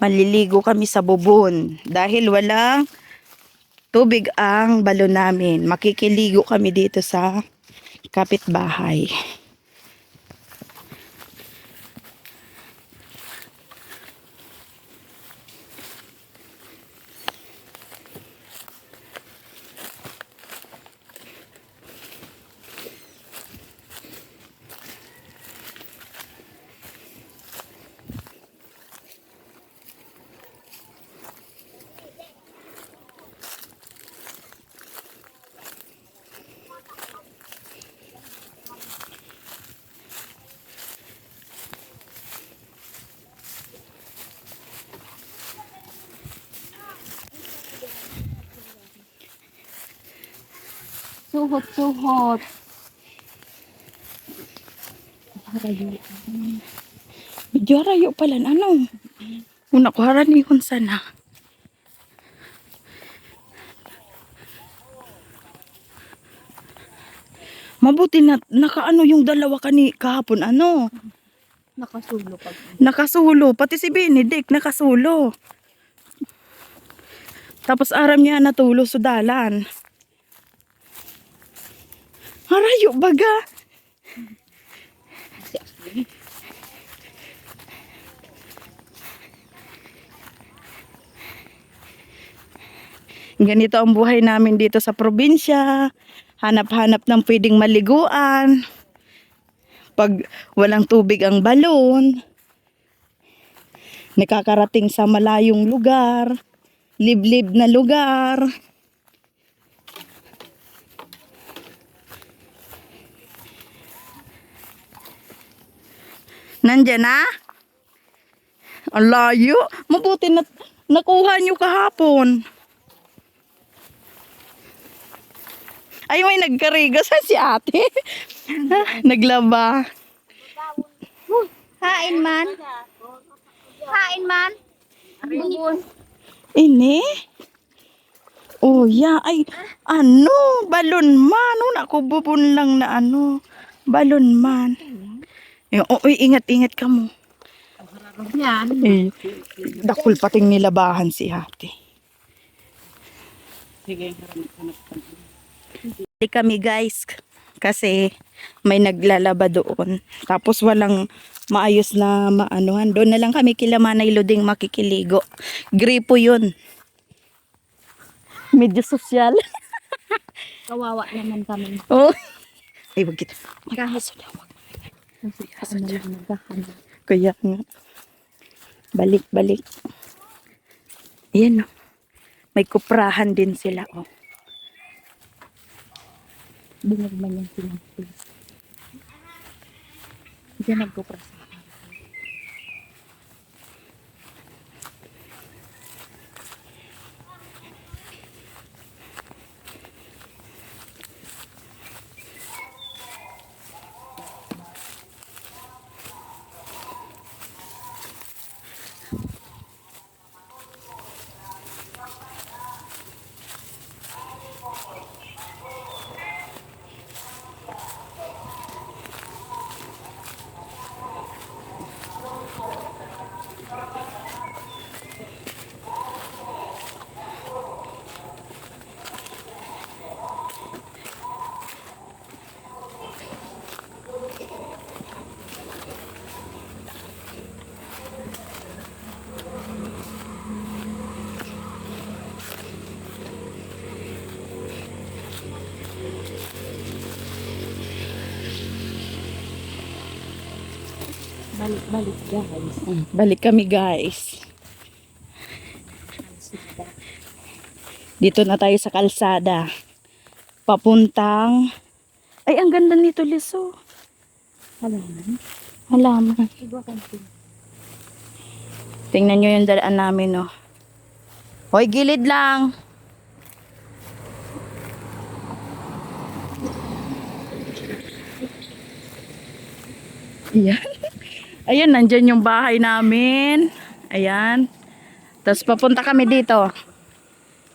Maliligo kami sa bubon. Dahil walang tubig ang balon namin. Makikiligo kami dito sa kapitbahay. Suhot, suhot. Medyo harayo pala. Ano? Una ko haranihon sana. Mabuti na nakaano yung dalawa kani kahapon ano Nakasulo pag nakasulo pati si Benedict nakasulo tapos aram niya natulo sa dalan harayo baga. Ganito ang buhay namin dito sa probinsya. Hanap-hanap ng pwedeng maliguan. Pag walang tubig ang balon. Nakakarating sa malayong lugar. Liblib na lugar. Nandyan na? Ang layo. Mabuti na nakuha nyo kahapon. Ay, may nagkarigas sa si ate. Naglaba. Hain man. Hain man. Ini? Oh, yeah. Ay, ano? Balon man. Una ko bubun lang na ano. Balon man. Eh, oh, uy, ingat-ingat ka mo. Yan. Eh, dakul pating nilabahan si ate. Sige, Hindi kami guys kasi may naglalaba doon. Tapos walang maayos na maanuhan. Doon na lang kami kila Manay Luding makikiligo. Gripo yun. Medyo sosyal. Kawawa naman kami. oh. Ay, wag kita. Kahit Kami lang naghahanap. Kaya nga. Balik, balik. Ayan oh. May kuprahan din sila oh. Bungag man yung sinabi. Diyan nagkupras. Balik-balik guys. Balik kami guys. Dito na tayo sa kalsada. Papuntang... Ay, ang ganda nito, Liso. Halaman. Halaman. Kantin. Tingnan nyo yung dalaan namin, no. Hoy, gilid lang. Ayan. Ayan, nandyan yung bahay namin. Ayan. Tapos papunta kami dito.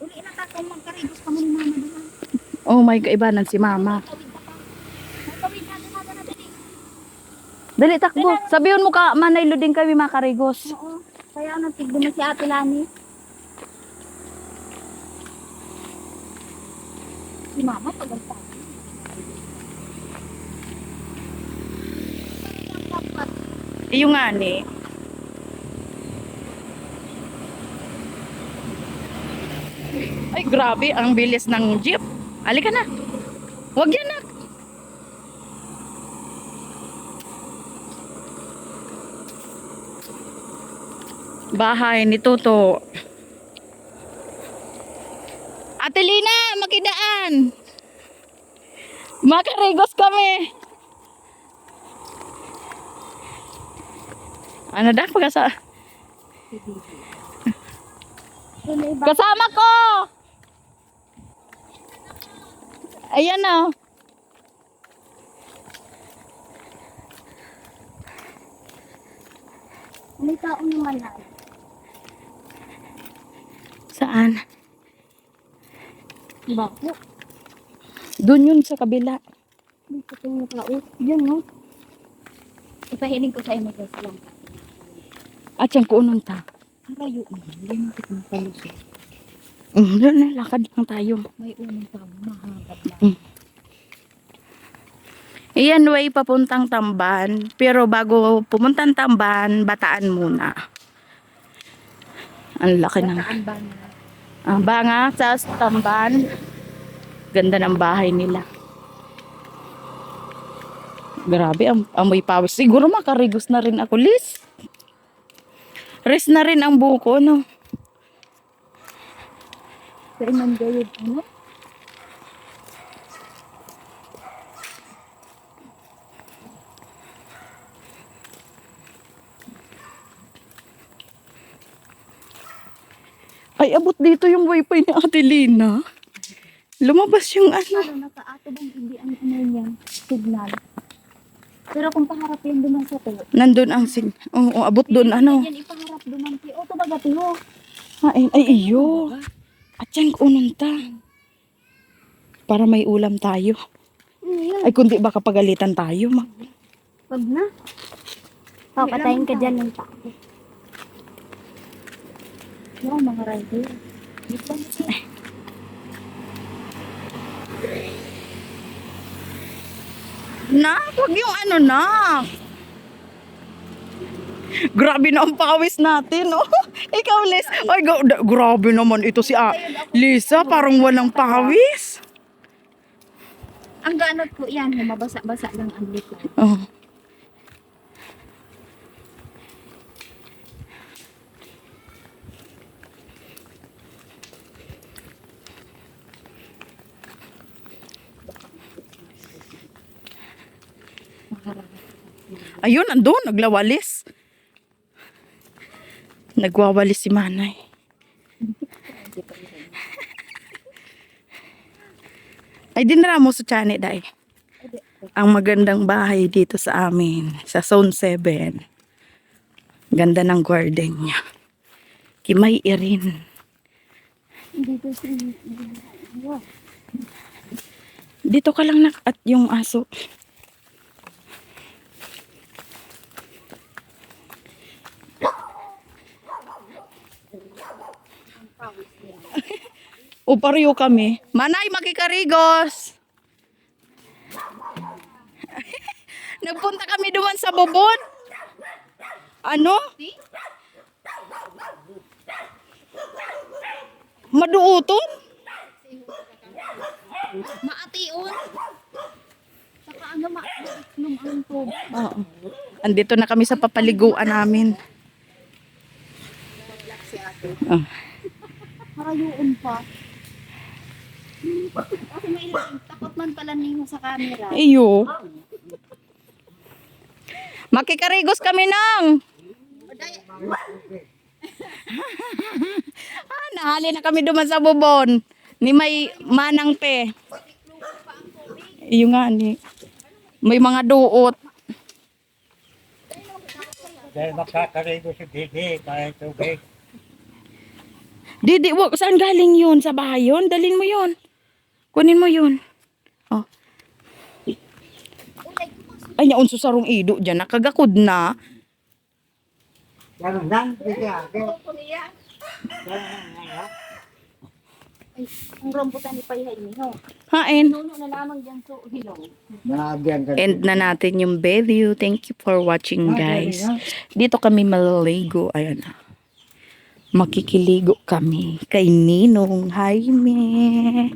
Uli na ta kung magkaribos ka mo ni mama doon. Oh my God, ibanan si mama. Dali, takbo. Sabihin mo ka, manay luding kami makarigos. Oo. Kaya natigdo na si Ate Lani. Si Mama, tagal Yung nga ni. Ay, grabe. Ang bilis ng jeep. Halika na. Huwag yan na. Bahay ni Toto. Ate Lina, makidaan. Makarigos kami. Ano dah iba? Kasama ko! Ayan oh. o. May tao naman na. Saan? Bako. Doon yun sa kabila. Dito ko yung tao. Diyan, no? Ipahiling ko sa guys lang. At yung kuunon ta. Ang layo mo. Hindi mo kita mapalusot. Mm, doon na, lakad lang tayo. May unang tao. Mahagad na. Iyan way papuntang Tamban. Pero bago pumuntang Tamban, bataan muna. Ang laki ng... Bataan ba na? Ah, banga sa Tamban. Ganda ng bahay nila. Grabe, am amoy pawis. Siguro makarigos na rin ako, Liz. Rest na rin ang buko, no? Sa imang gayod, ano? Ay, abot dito yung wifi ni Ate Lina. Lumabas yung ano. Ano, nakaato bang hindi ang ano niya, signal. Pero kung paharap yan duman sa tulo. Nandun ang sig... Oo, abot doon, ano. Yan ipaharap duman ti. O, baga tiho. Ay, ay, iyo. At yan, kunan ta. Para may ulam tayo. Ano? Ay, kundi baka pagalitan tayo, ma. Wag na. O, patayin ka dyan ng tao. No, mga rider. Dito lang siya. Na, wag yung ano na. Grabe na ang pawis natin, oh. Ikaw, Liz. Ay, ga- da- grabe naman ito si ah, Lisa. Parang walang pawis. Ang ganot ko yan, mabasa-basa lang ang likod. Oh. Ayun, andun, naglawalis. Nagwawalis si Manay. Ay, dinara mo sa chane, day. Ang magandang bahay dito sa amin, sa Zone 7. Ganda ng garden niya. Kimay Irin. Dito ka lang nak at yung aso. O pareho kami. Manay, makikarigos! Nagpunta kami duman sa bubon. Ano? Maduuton? Maation. Saka ano, maitlong ang tubig. Oo. Andito na kami sa papaliguan namin. Ah. Marayuon pa. Kasi may takot man pala niyo sa camera. Iyo. Makikarigos kami nang. ah, nahali na kami duman sa bubon. Ni may manang pe. Iyo nga ni. May mga duot. Dahil makakarigo si Didi, kahit tubig. Didi, saan galing yun? Sa bahay yun? Dalin mo yun. Kunin mo yun. Oh. Ay, naunso sarong ido dyan. Nakagakod na. Ganun. Hain. Na lamang dyan so ka. End na natin yung video. Thank you for watching, guys. Dito kami maliligo. Ayan na. Makikiligo kami kay Ninong Jaime.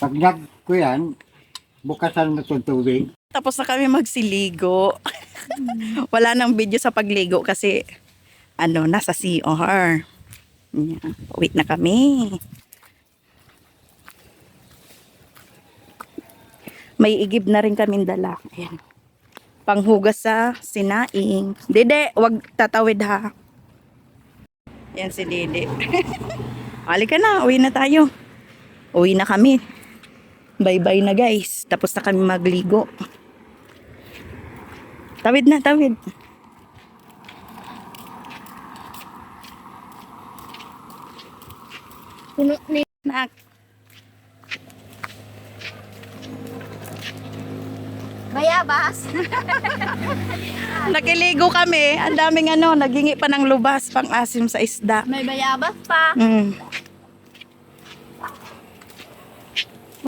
Pag ko yan, bukasan mo itong tubig. Tapos na kami magsiligo. Wala nang video sa pagligo kasi ano, nasa CR. Yan. Wait na kami. May igib na rin kaming dala. Ayan. Panghugas sa sinaing. Dede, wag tatawid ha. Yan si Dede. Halika na, uwi na tayo. Uwi na kami. Bye-bye na guys. Tapos na kami magligo. Tawid na, tawid. Puno ni Bayabas. Nakiligo kami. Ang daming ano, nagingi pa ng lubas pang asim sa isda. May bayabas pa. Mm.